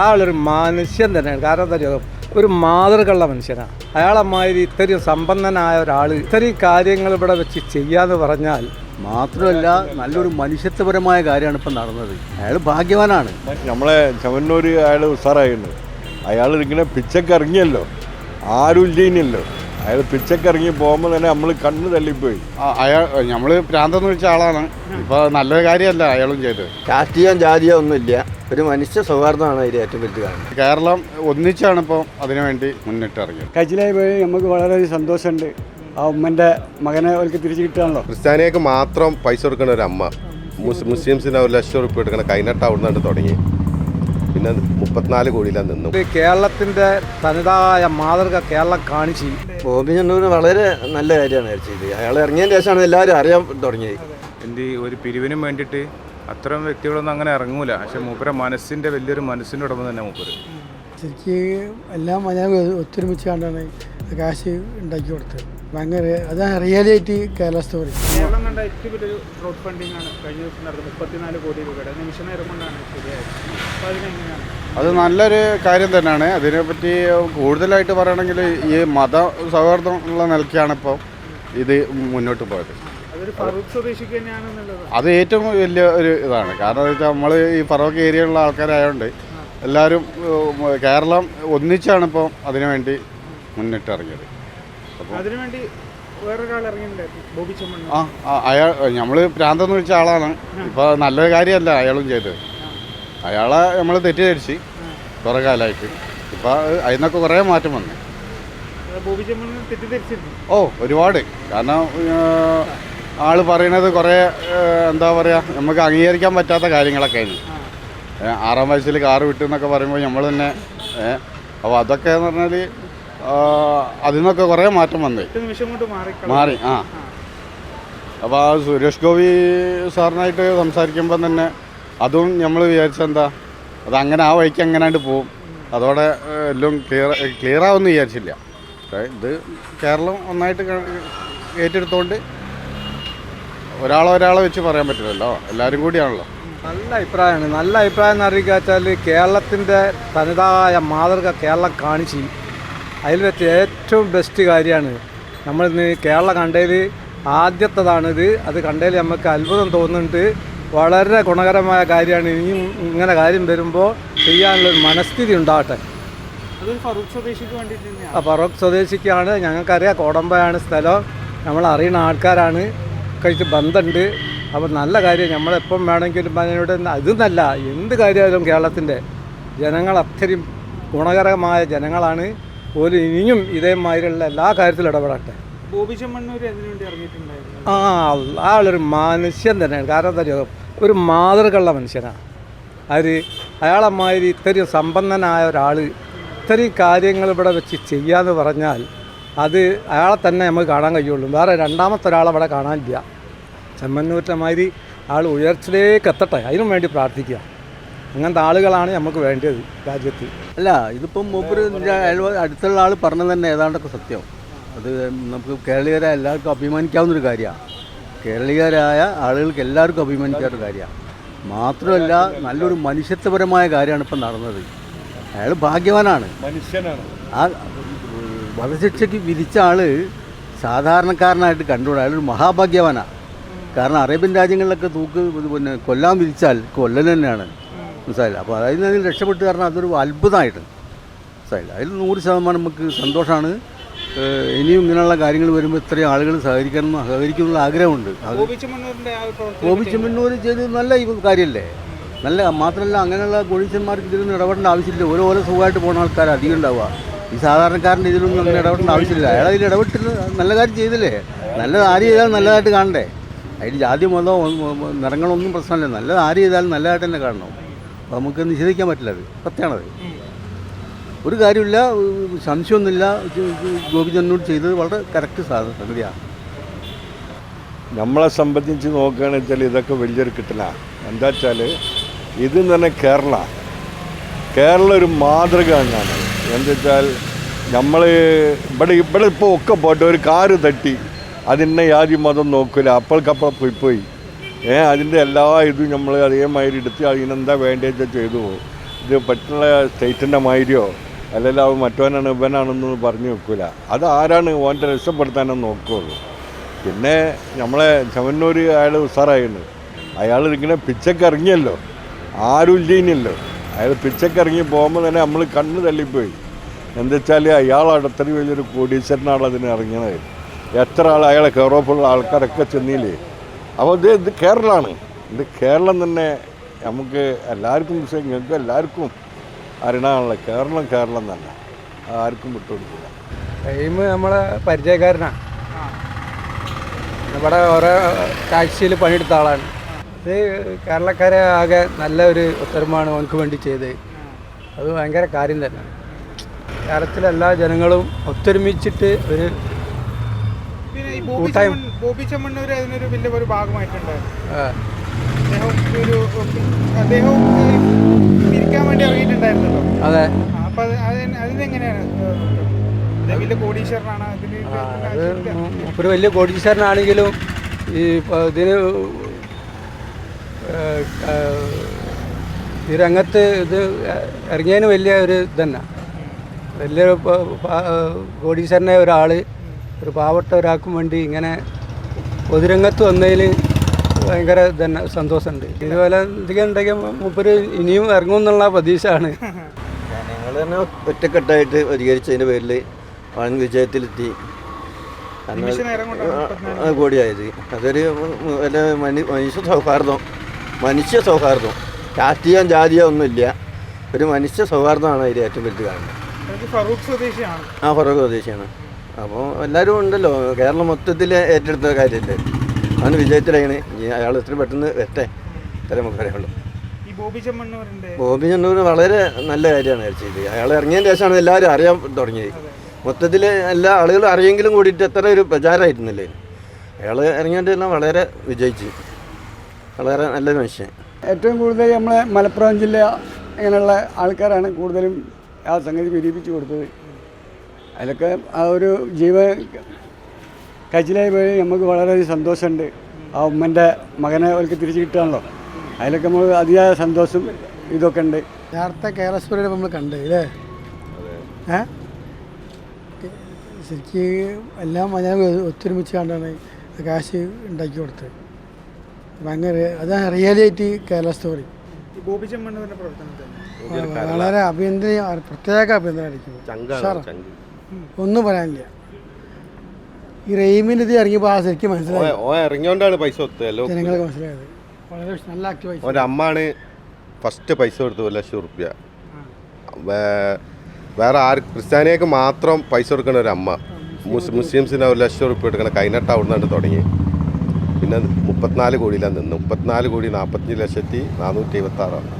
അയാളൊരു മനുഷ്യൻ തന്നെയാണ്. കാരണം എന്താ പറയുക ഒരു മാതൃകയുള്ള മനുഷ്യനാണ്. അയാളമാതിരി ഇത്രയും സമ്പന്നനായ ഒരാൾ ഇത്രയും കാര്യങ്ങൾ ഇവിടെ വെച്ച് ചെയ്യാന്ന് പറഞ്ഞാൽ മാത്രമല്ല നല്ലൊരു മനുഷ്യത്വപരമായ കാര്യമാണ് ഇപ്പം നടന്നത്. അയാൾ ഭാഗ്യവാനാണ്. നമ്മളെ ചവന്നൂർ അയാൾ ഉസാറായിരുന്നു അയാൾ ഇങ്ങനെ പിച്ചക്ക് ഇറങ്ങിയല്ലോ. ആരും ഇല്ലല്ലോ അയാൾ പിച്ചക്ക് ഇറങ്ങി പോകുമ്പോൾ തന്നെ നമ്മൾ കണ്ണ് തള്ളിപ്പോയി. അയാൾ നമ്മൾ പ്രാന്തം വെച്ച ആളാണ്. ഇപ്പോൾ നല്ലൊരു കാര്യമല്ല അയാളും ചെയ്തത് രാഷ്ട്രീയം ജാതിയോ ഒന്നുമില്ല. ഒരു മനുഷ്യ സൗഹാർദ്ദമാണ് അതിൽ ഏറ്റവും വലുത് കാരണം കേരളം ഒന്നിച്ചാണ് ഇപ്പോൾ അതിനുവേണ്ടി മുന്നിട്ട് ഇറങ്ങിയത് കച്ചിലായി പോയി നമുക്ക് വളരെ സന്തോഷമുണ്ട്. ആ ഉമ്മന്റെ മകനെ അവർക്ക് തിരിച്ചു കിട്ടുകയാണല്ലോ. ക്രിസ്ത്യാനിയൊക്കെ മാത്രം പൈസ കൊടുക്കുന്ന ഒരു അമ്മ. മുസ് മുസ്ലിംസിന് ഒരു ലക്ഷം റുപ്യ കൈനട്ട് അവിടെ അവിടുന്ന് തുടങ്ങി. പിന്നെ മുപ്പത്തിനാല് കോടിയിലാണ് നിന്നു. കേരളത്തിന്റെ കേരളത്തിന്റെ തനതായ മാതൃക കേരളം കാണിച്ച് ബോബി ചെന്നൂര് വളരെ നല്ല കാര്യമാണ് ചെയ്ത് അയാൾ ഇറങ്ങിയതിന് ശേഷമാണ് എല്ലാവരും അറിയാൻ തുടങ്ങിയത്. എന്ത് ഒരു പിരിവിനും വേണ്ടിയിട്ട് അത്തരം വ്യക്തികളൊന്നും അങ്ങനെ ഇറങ്ങൂല. പക്ഷെ മൂപ്പര മനസ്സിന്റെ വലിയൊരു മനസ്സിന്റെ ഉടമ തന്നെ മൂപ്പര്. ശരിക്കും എല്ലാം ഒത്തൊരുമിച്ച് കണ്ടാണ് കാശ് ഉണ്ടാക്കി കൊടുത്തത്. ഭയങ്കര അതാണ് റിയാലിറ്റി കേരള സ്റ്റോറി കേരളം കണ്ട ഏറ്റവും വലിയൊരു ക്രൗഡ് ഫണ്ടിംഗ് ആണ് കഴിഞ്ഞ ദിവസം നടന്നത് മുപ്പത്തിനാല് കോടി രൂപയുടെ. നിമിഷ നേരം കൊണ്ടാണ് ശരിയായത്. അപ്പോൾ അതിനെങ്ങനെയാണ് അത് നല്ലൊരു കാര്യം തന്നെയാണ്. അതിനെപ്പറ്റി കൂടുതലായിട്ട് പറയുകയാണെങ്കിൽ ഈ മത സൗഹാർദ്ദം ഉള്ള നിലയ്ക്കാണ് ഇപ്പോൾ ഇത് മുന്നോട്ട് പോയത്. അതൊരു ഫറൂഖ് സ്വദേശിക്ക് തന്നെയാണെന്നുള്ളത്. അത് ഏറ്റവും വലിയ ഒരു ഇതാണ്. കാരണം എന്താ വെച്ചാൽ നമ്മൾ ഈ ഫറോക്ക് ഏരിയയിലുള്ള ആൾക്കാരായതുകൊണ്ട് എല്ലാവരും കേരളം ഒന്നിച്ചാണ് ഇപ്പോൾ അതിനുവേണ്ടി മുന്നിട്ട് ഇറങ്ങിയത് അതിനുവേണ്ടി വേറൊരാൾ ഇറങ്ങിയിട്ടുണ്ടായിരുന്നു ബോബി ആ ആ, അയാൾ നമ്മൾ ഭ്രാന്തെന്ന് വെച്ച ആളാണ്. ഇപ്പോൾ നല്ല കാര്യമല്ല അയാളും ചെയ്തത്. അയാളെ നമ്മൾ തെറ്റിദ്ധരിച്ച് കുറേ കാലമായിട്ട് ഇപ്പോൾ അതിന്നൊക്കെ കുറേ മാറ്റം വന്നു. അത് ബോബി തെറ്റിദ്ധരിച്ചിരുന്നു. ഓ ഒരുപാട്. കാരണം ആൾ പറയണത് കുറേ ഏഹ്, എന്താ പറയുക നമുക്ക് അംഗീകരിക്കാൻ പറ്റാത്ത കാര്യങ്ങളൊക്കെ ആയിരുന്നു. ഏഹ്, ആറാം വയസ്സിൽ കാറ് വിട്ടു എന്നൊക്കെ പറയുമ്പോൾ നമ്മൾ തന്നെ ഏഹ്, അപ്പോൾ അതൊക്കെ എന്ന് പറഞ്ഞാൽ അതിൽ നിന്നൊക്കെ കുറേ മാറ്റം വന്നേ. നിമിഷം കൊണ്ട് മാറി ആ. അപ്പോൾ ആ സുരേഷ് ഗോപി സാറിനായിട്ട് സംസാരിക്കുമ്പോൾ തന്നെ അതും നമ്മൾ വിചാരിച്ചെന്താ അത് അങ്ങനെ ആ വഴിക്ക് എങ്ങനെയാണ്ട് പോവും. അതോടെ എല്ലാം ക്ലിയർ ക്ലിയർ ആവുമെന്ന് വിചാരിച്ചില്ല. ഇത് കേരളം ഒന്നായിട്ട് ഏറ്റെടുത്തോണ്ട് ഒരാളെ ഒരാളെ വെച്ച് പറയാൻ പറ്റില്ലല്ലോ. എല്ലാവരും കൂടിയാണല്ലോ. നല്ല അഭിപ്രായമാണ് നല്ല അഭിപ്രായം എന്ന് അറിയിക്കുക വെച്ചാൽ കേരളത്തിന്റെ തനതായ മാതൃക കേരളം കാണിച്ച് അതിൽ വെച്ച് ഏറ്റവും ബെസ്റ്റ് കാര്യമാണ്. നമ്മളിന്ന് കേരള കണ്ടതിൽ ആദ്യത്തതാണിത് അത് കണ്ടതിൽ നമുക്ക് അത്ഭുതം തോന്നുന്നുണ്ട്. വളരെ ഗുണകരമായ കാര്യമാണ്. ഇനിയും ഇങ്ങനെ കാര്യം വരുമ്പോൾ ചെയ്യാനുള്ളൊരു മനസ്ഥിതി ഉണ്ടാകട്ടെ. ആ ഫറൂഖ് സ്വദേശിക്കാണ്. ഞങ്ങൾക്കറിയാം കോടമ്പയാണ് സ്ഥലം. നമ്മൾ അറിയുന്ന ആൾക്കാരാണ്. കഴിച്ച് ബന്ധമുണ്ട്. അപ്പോൾ നല്ല കാര്യം. നമ്മളെപ്പം വേണമെങ്കിലും അതിനോട് അതെന്നല്ല എന്ത് കാര്യമായാലും കേരളത്തിന്റെ ജനങ്ങൾ അത്രയും ഗുണകരമായ ജനങ്ങളാണ്. പോലും ഇനിയും ഇതേമാതിരിയുള്ള എല്ലാ കാര്യത്തിലും ഇടപെടട്ടെ. ആ അയാളൊരു മനുഷ്യൻ തന്നെയാണ്. കാരണം എന്താ ഒരു മാതൃകയുള്ള മനുഷ്യനാണ്. അത് അയാളമാതിരി ഇത്രയും സമ്പന്നനായ ഒരാൾ ഇത്രയും കാര്യങ്ങൾ ഇവിടെ വെച്ച് ചെയ്യാന്ന് പറഞ്ഞാൽ അത് അയാളെ തന്നെ നമുക്ക് കാണാൻ കഴിയുള്ളൂ. വേറെ രണ്ടാമത്തെ ഒരാളെ ഇവിടെ കാണാനില്ല. ചെമ്മന്നൂരിന്റെ മാതിരി ആൾ ഉയർച്ചയിലേക്ക് എത്തട്ടെ. അതിനും വേണ്ടി പ്രാർത്ഥിക്കുക. അങ്ങനത്തെ ആളുകളാണ് നമുക്ക് വേണ്ടത് രാജ്യത്ത്. അല്ല ഇതിപ്പം മൂപ്പര് അടുത്തുള്ള ആൾ പറഞ്ഞത് തന്നെ ഏതാണ്ടൊക്കെ സത്യം. അത് നമുക്ക് കേരളീയരായ എല്ലാവർക്കും അഭിമാനിക്കാവുന്നൊരു കാര്യമാണ് കേരളീയരായ ആളുകൾക്ക് എല്ലാവർക്കും അഭിമാനിക്കാവുന്ന കാര്യമാണ് മാത്രമല്ല നല്ലൊരു മനുഷ്യത്വപരമായ കാര്യമാണ് ഇപ്പം നടന്നത്. അയാൾ ഭാഗ്യവാനാണ്. മനുഷ്യനാണ്. ആ വധശിക്ഷയ്ക്ക് വിധിച്ച ആൾ സാധാരണക്കാരനായിട്ട് കണ്ടുകൂടാ. അയാളൊരു മഹാഭാഗ്യവാനാണ് കാരണം അറേബ്യൻ രാജ്യങ്ങളിലൊക്കെ തൂക്ക് പിന്നെ കൊല്ലാൻ വിധിച്ചാൽ കൊല്ലൻ തന്നെയാണ്. മനസ്സിലായില്ല. അപ്പോൾ അതിൽ നിന്ന് രക്ഷപ്പെട്ട് കാരണം അതൊരു അത്ഭുതമായിട്ട്. മനസ്സിലായില്ല. അതിൽ നൂറ് ശതമാനം നമുക്ക് സന്തോഷമാണ്. ഇനിയും ഇങ്ങനെയുള്ള കാര്യങ്ങൾ വരുമ്പോൾ ഇത്രയും ആളുകൾ സഹകരിക്കണം സഹകരിക്കുന്നുള്ള ആഗ്രഹമുണ്ട്. ഗോപി ചെമ്മന്നൂർ ചെയ്ത് നല്ല കാര്യമല്ലേ? നല്ല മാത്രമല്ല അങ്ങനെയുള്ള കോടീശ്വരന്മാർക്ക് ഇതിലൊന്നും ഇടപെടേണ്ട ആവശ്യമില്ല. ഓരോ ഓരോ സുഖമായിട്ട് പോകുന്ന ആൾക്കാർ അധികം ഉണ്ടാവുക. ഈ സാധാരണക്കാരന്റെ ഇതിലൊന്നും അങ്ങനെ ഇടപെടേണ്ട ആവശ്യമില്ല. അയാൾ അതിൽ ഇടപെട്ട് നല്ല കാര്യം ചെയ്തില്ലേ? നല്ലത് ആര് ചെയ്താലും നല്ലതായിട്ട് കാണണ്ടേ? അതിൽ ജാതി മതമോ ഒന്നും- നിറങ്ങളൊന്നും പ്രശ്നമില്ല. നല്ലത് ആര് ചെയ്താലും നല്ലതായിട്ട് തന്നെ കാണണം. നമുക്ക് നിഷേധിക്കാൻ പറ്റില്ല അത്. സത്യമാണത്. ഒരു കാര്യമില്ല സംശയമൊന്നുമില്ല. ഗോപി ചെന്നൂർ ചെയ്തത് വളരെ കറക്റ്റ് സംഗതിയാണ്. നമ്മളെ സംബന്ധിച്ച് നോക്കുകയാണെന്ന് വെച്ചാൽ ഇതൊക്കെ വലിയൊരു കിട്ടില്ല എന്താ വെച്ചാൽ ഇത് തന്നെ കേരള. കേരള ഒരു മാതൃക എന്നാണ് എന്താ വെച്ചാൽ നമ്മൾ ഇവിടെ ഇവിടെ ഇപ്പോൾ ഒക്കെ പോട്ടെ ഒരു കാറ് തട്ടി അതിന്നെ യാതി മതം നോക്കില്ല അപ്പോൾക്കപ്പുറം പോയി പോയി. അതിന്റെ എല്ലാ ഇതും നമ്മൾ അതേമാതിരി എടുത്ത് അതിനെന്താ വേണ്ടതെന്ന് ചെയ്തു പോകും. ഇത് പറ്റുന്ന സ്റ്റേറ്റിന്റെ മാതിരിയോ അല്ലെങ്കിൽ അവൻ മറ്റവനാണ് ഇവനാണെന്ന് പറഞ്ഞു വെക്കില്ല അത് ആരാണ് ഓന്റെ രക്ഷപ്പെടുത്താനെന്ന് നോക്കുകയുള്ളൂ പിന്നെ നമ്മളെ ചവന്നൂർ അയാൾ ഉസാറായിരുന്നു അയാൾ ഇങ്ങനെ പിച്ചക്ക് ഇറങ്ങിയല്ലോ. ആരും ഇല്ലല്ലോ അയാൾ പിച്ചക്ക് ഇറങ്ങി പോകുമ്പോൾ തന്നെ നമ്മൾ കണ്ണ് തള്ളിപ്പോയി. എന്താ വെച്ചാൽ അയാൾ അടുത്തൊരു വലിയൊരു കോടീശ്വരനാണ് അതിന് ഇറങ്ങിയത് എത്ര ആൾ അയാളെ കയറോപ്പുള്ള ആൾക്കാരൊക്കെ ചെന്നില്ലേ അപ്പോൾ ഇത് ഇത് കേരളമാണ്. ഇത് കേരളം തന്നെ നമുക്ക് എല്ലാവർക്കും പക്ഷേ ഞങ്ങൾക്ക് എല്ലാവർക്കും അറിയണമെന്നുള്ള കേരളം കേരളം തന്നെ. ആർക്കും വിട്ടുകൊടുക്കില്ല. ടൈം നമ്മളെ പരിചയക്കാരനാണ് ഇവിടെ ഓരോ ടാക്സിയിൽ പണിയെടുത്ത ആളാണ്. ഇത് കേരളക്കാരെ ആകെ നല്ല ഒരു ഉത്തരമാണ് അവനക്ക് വേണ്ടി ചെയ്ത് അത് ഭയങ്കര കാര്യം തന്നെ. കേരളത്തിലെല്ലാ ജനങ്ങളും ഒത്തൊരുമിച്ചിട്ട് ഒരു കൂട്ടായ്മ- ചെമ്മൺ- ബോബി ചെമ്മണ്ണൂർ അതിനൊരു വലിയ ഒരു ഭാഗമായിട്ടുണ്ട് ആ, അദ്ദേഹം ഒരു അദ്ദേഹവും പിരിക്കാൻ വേണ്ടി ഇറങ്ങിയിട്ടുണ്ടായിരുന്നല്ലോ. അതെ. അപ്പൊ അതിനെങ്ങനെയാണ് ഒരു വലിയ കോടീശ്വരനാണെങ്കിലും ഈ ഇതിന് ഈ രംഗത്ത് ഇത് ഇറങ്ങിയതിന് വലിയ ഒരു ഇതന്നെ വലിയ കോടീശ്വരനായ ഒരാൾ ഒരു പാവപ്പെട്ട ഒരാൾക്കും വേണ്ടി ഇങ്ങനെ പൊതുരംഗത്ത് വന്നതിൽ ഭയങ്കര തന്നെ സന്തോഷമുണ്ട്. ഇതുപോലെ എന്തെങ്കിലും ഉണ്ടെങ്കിൽ മുപ്പര് ഇനിയും ഇറങ്ങും എന്നുള്ള പ്രതീക്ഷയാണ്. ഞങ്ങൾ തന്നെ ഒറ്റക്കെട്ടായിട്ട് പരിഹരിച്ചതിന്റെ പേരിൽ വൻ വിജയത്തിലെത്തി. കൂടിയായത്. അതൊരു വല്ല മനു മനുഷ്യ സൗഹാർദ്ദം മനുഷ്യ സൗഹാർദ്ദം. രാഷ്ട്രീയം ജാതിയോ ഒന്നുമില്ല. ഒരു മനുഷ്യ സൗഹാർദ്ദമാണ് അതിൽ ഏറ്റവും വലുത് കാണുന്നത്. ഫറൂഖ് സ്വദേശിയാണ്. ആ ഫറൂഖ് സ്വദേശിയാണ്. അപ്പോൾ എല്ലാവരും ഉണ്ടല്ലോ കേരളം മൊത്തത്തിൽ ഏറ്റെടുത്ത കാര്യമല്ലേ അവന് വിജയത്തിലാണ് ഇനി അയാൾ എത്ര പെട്ടെന്ന് വരട്ടെ? ഇത്ര നമുക്ക് പറയാനുള്ളൂ ബോബി ചെണ്ണൂർ വളരെ നല്ല കാര്യമാണ് ചെയ്തത്. അയാൾ ഇറങ്ങിയതിന് ശേഷമാണ് എല്ലാവരും അറിയാൻ തുടങ്ങിയത്. മൊത്തത്തിൽ എല്ലാ ആളുകളും അറിയെങ്കിലും കൂടിയിട്ട് എത്ര ഒരു പ്രചാരമായിരുന്നില്ലേ? അയാൾ ഇറങ്ങിയതിന്റെ എല്ലാം വളരെ വിജയിച്ചു. വളരെ നല്ല മനുഷ്യൻ. ഏറ്റവും കൂടുതൽ നമ്മളെ മലപ്പുറം ജില്ല അങ്ങനെയുള്ള ആൾക്കാരാണ് കൂടുതലും ആ സംഗതി വിരിപ്പിച്ചു കൊടുത്തത്. അതിലൊക്കെ ആ ഒരു ജീവൻ കച്ചിലായി പോയി. നമുക്ക് വളരെയധികം സന്തോഷമുണ്ട്. ആ ഉമ്മന്റെ മകനെ അവർക്ക് തിരിച്ചു കിട്ടുകയാണല്ലോ. അതിലൊക്കെ നമ്മൾ അതിയായ സന്തോഷം ഇതൊക്കെ ഉണ്ട്. നേരത്തെ കേരളസ്പുരയുടെ നമ്മൾ കണ്ട് അല്ലേ ഏ? ശരിക്ക് എല്ലാം ഞാൻ ഒത്തൊരുമിച്ച് കണ്ടാണ് കാശ് ഉണ്ടാക്കി കൊടുത്തത് ഭയങ്കര അതാണ് റിയാലിറ്റി കേരള സ്റ്റോറി വളരെ അഭിനന്ദന പ്രത്യേക അഭിനന്ദനമായിരിക്കും ഉഷാറാ. ഒന്നും പറയാനില്ല. ഈ റെയിമിന്റെ ഇത് ഇറങ്ങിയപ്പോൾ ആ ശരിക്കും മനസ്സിലായി. ഇറങ്ങിയോണ്ടാണ് പൈസ ജനങ്ങൾക്ക് മനസ്സിലായത്. വളരെ നല്ല ആക്റ്റീവായി അവന്റെ അമ്മാണ് ഫസ്റ്റ് പൈസ കൊടുത്തു ഒരു ലക്ഷം റുപ്യ വേറെ ആര് ക്രിസ്ത്യാനിയൊക്കെ മാത്രം പൈസ കൊടുക്കണ ഒരു അമ്മ. മുസ് മുസ്ലിംസിന് ഒരു ലക്ഷം റുപ്യ എടുക്കണം കൈനട്ട അവിടുന്നാണ് തുടങ്ങി. പിന്നെ മുപ്പത്തിനാല് കോടിയിലാണ് നിന്ന്. മുപ്പത്തിനാല് കോടി നാൽപ്പത്തഞ്ച് ലക്ഷത്തി നാനൂറ്റി എഴുപത്തി ആറാണ്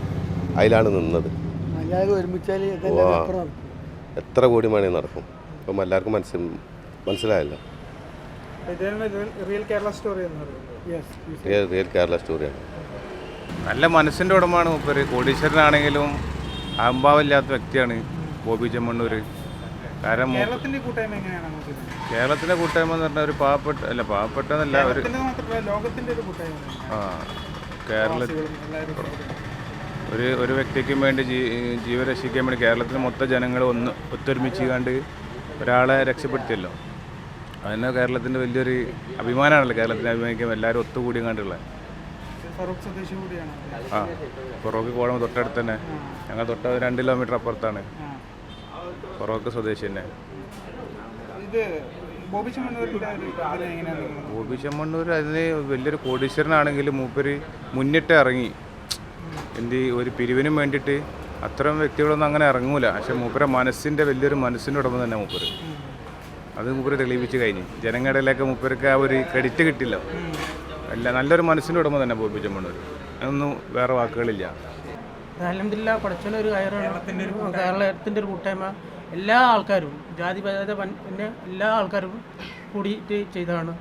അതിലാണ് നിന്നത് ഒരുമിച്ചാൽ. എത്ര കോടി മണി നടക്കും? ഇപ്പം എല്ലാവർക്കും മനസ്സിൽ മനസ്സിലായല്ലോ. Real Kerala story real Kerala സ്റ്റോറിയാണ് നല്ല മനസ്സിന്റെ ഉടമാണ് മൂപ്പര്. കോടീശ്വരനാണെങ്കിലും അഹംഭാവമില്ലാത്ത വ്യക്തിയാണ് ബോബി ചെമ്മണ്ണൂർ കാരണം കേരളത്തിന്റെ കൂട്ടായ്മ എങ്ങനെയാണ് നോക്കുന്നത് കേരളത്തിന്റെ കൂട്ടായ്മ എന്ന് പറഞ്ഞാൽ ഒരു പാവപ്പെട്ട അല്ല പാവപ്പെട്ടെന്നല്ല ഒരു ലോകത്തിന്റെ ഒരു കൂട്ടായ്മ ആ കേരള ഒരു ഒരു വ്യക്തിക്കും വേണ്ടി ജീ ജീവൻ രക്ഷിക്കാൻ വേണ്ടി കേരളത്തിലെ മൊത്തം ജനങ്ങൾ ഒന്ന് ഒത്തൊരുമിച്ച് കണ്ട് ഒരാളെ രക്ഷപ്പെടുത്തിയല്ലോ. അതിന് കേരളത്തിന്റെ വലിയൊരു അഭിമാനമാണല്ലോ. കേരളത്തിനെ അഭിമാനിക്കാൻ എല്ലാവരും ഒത്തുകൂടി കണ്ടുള്ളത് ആ ഫൊറോക്ക് പോകണമെങ്കിൽ തൊട്ടടുത്ത് തന്നെ. ഞങ്ങൾ തൊട്ട രണ്ട് കിലോമീറ്റർ അപ്പുറത്താണ്. ഫൊറോക്ക് സ്വദേശി തന്നെ. ഇത് ബോബി ചെമ്മണ്ണൂരിന്റെ ഒരു ഇതിൽ എങ്ങനെയാണ്? ചെമ്മണ്ണൂർ അതിന് വലിയൊരു കോടീശ്വരനാണെങ്കിൽ മൂപ്പര് മുന്നിട്ട് ഇറങ്ങി. എന്ത് ഒരു പിരിവിനും വേണ്ടിയിട്ട് അത്തരം വ്യക്തികളൊന്നും അങ്ങനെ ഇറങ്ങൂല. പക്ഷെ മൂപ്പര മനസ്സിന്റെ വലിയൊരു മനസ്സിന്റെ ഉടമ തന്നെ മൂപ്പര്. അത് മൂപ്പര് തെളിയിച്ച് കഴിഞ്ഞു. ജനങ്ങളിലേക്ക് ഇടയിലൊക്കെ മൂപ്പർക്ക് ആ ഒരു ക്രെഡിറ്റ് കിട്ടില്ല. അല്ല നല്ലൊരു മനസ്സിന്റെ ഉടമ തന്നെ ബോബി ചെമ്മണ്ണൂർ അതൊന്നും വേറെ വാക്കുകളില്ല. അലഹമില്ല ഒരു കേരളത്തിന്റെ ഒരു കൂട്ടായ്മ. എല്ലാ ആൾക്കാരും ജാതി ഭേദ പിന്നെ എല്ലാ ആൾക്കാരും കൂടിയിട്ട് ചെയ്തതാണ്.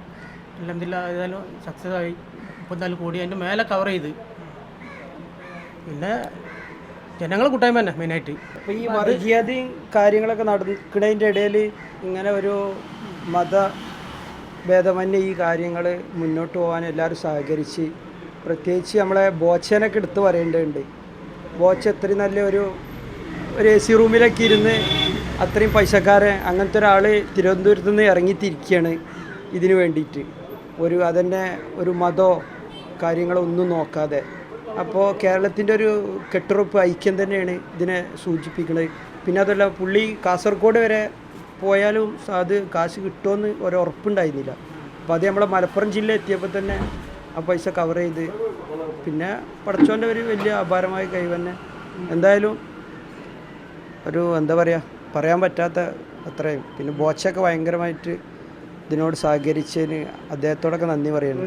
അലഹമില്ല ഏതായാലും സക്സസ് ആയി. മുപ്പത്തിനാല് കോടി അതിന്റെ മേലെ കവർ ചെയ്ത്. പിന്നെ ജനങ്ങളെ കൂട്ടായ്മ തന്നെ മെയിനായിട്ട്. അപ്പോൾ ഈ വർഗീയതയും കാര്യങ്ങളൊക്കെ നടക്കുന്നതിന്റെ ഇടയിൽ ഇങ്ങനെ ഒരു മത ഭേദമന്യേ ഈ കാര്യങ്ങൾ മുന്നോട്ട് പോകാൻ എല്ലാവരും സഹകരിച്ച് പ്രത്യേകിച്ച് നമ്മളെ ബോച്ചനൊക്കെ എടുത്ത് പറയേണ്ടതുണ്ട്. ബോച്ച അത്രയും നല്ല ഒരു ഒരു എ സി റൂമിലൊക്കെ ഇരുന്ന് അത്രയും പൈസക്കാരൻ അങ്ങനത്തെ ഒരാൾ തിരുവനന്തപുരത്ത് നിന്ന് ഇറങ്ങിത്തിരിക്കുകയാണ് ഇതിന് വേണ്ടിയിട്ട്. ഒരു അതന്നെ ഒരു മതോ കാര്യങ്ങളോ ഒന്നും നോക്കാതെ. അപ്പോൾ കേരളത്തിന്റെ ഒരു കെട്ടുറപ്പ് ഐക്യം തന്നെയാണ് ഇതിനെ സൂചിപ്പിക്കുന്നത് പിന്നെ അതല്ല പുള്ളി കാസർഗോഡ് വരെ പോയാലും അത് കാശ് കിട്ടുമെന്ന് ഒരു ഉറപ്പുണ്ടായിരുന്നില്ല. അപ്പോൾ അത് നമ്മളെ മലപ്പുറം ജില്ല എത്തിയപ്പോൾ തന്നെ ആ പൈസ കവർ ചെയ്ത്. പിന്നെ പടച്ചോന്റെ ഒരു വലിയ അപാരമായ കഴിവ് തന്നെ. എന്തായാലും ഒരു എന്താ പറയുക പറയാൻ പറ്റാത്ത അത്രയും. പിന്നെ ബോച്ചൊക്കെ ഭയങ്കരമായിട്ട് ഇതിനോട് സഹകരിച്ചതിന് അദ്ദേഹത്തോടൊക്കെ നന്ദി പറയുന്നു.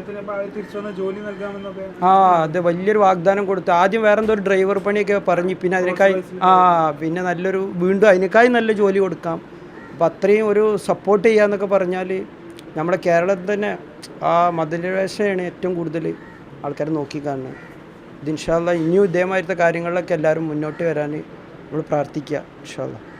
ആ അത് വലിയൊരു വാഗ്ദാനം കൊടുത്തു. ആദ്യം വേറെന്തോ ഒരു ഡ്രൈവർ പണിയൊക്കെ പറഞ്ഞു. പിന്നെ അതിനേക്കായി ആ പിന്നെ നല്ലൊരു വീണ്ടും അതിനേക്കായി നല്ല ജോലി കൊടുക്കാം. അപ്പം അത്രയും ഒരു സപ്പോർട്ട് ചെയ്യാന്നൊക്കെ പറഞ്ഞാൽ നമ്മുടെ കേരളത്തിൽ തന്നെ ആ മതനിരപേക്ഷയാണ് ഏറ്റവും കൂടുതൽ ആൾക്കാർ നോക്കിക്കാണുന്നത് ഇത് ഇൻഷാല്ല ഇനിയും ഇതേമാതിരത്തെ കാര്യങ്ങളിലൊക്കെ എല്ലാവരും മുന്നോട്ട് വരാൻ നമ്മൾ പ്രാർത്ഥിക്കുക ഇൻഷാല്ല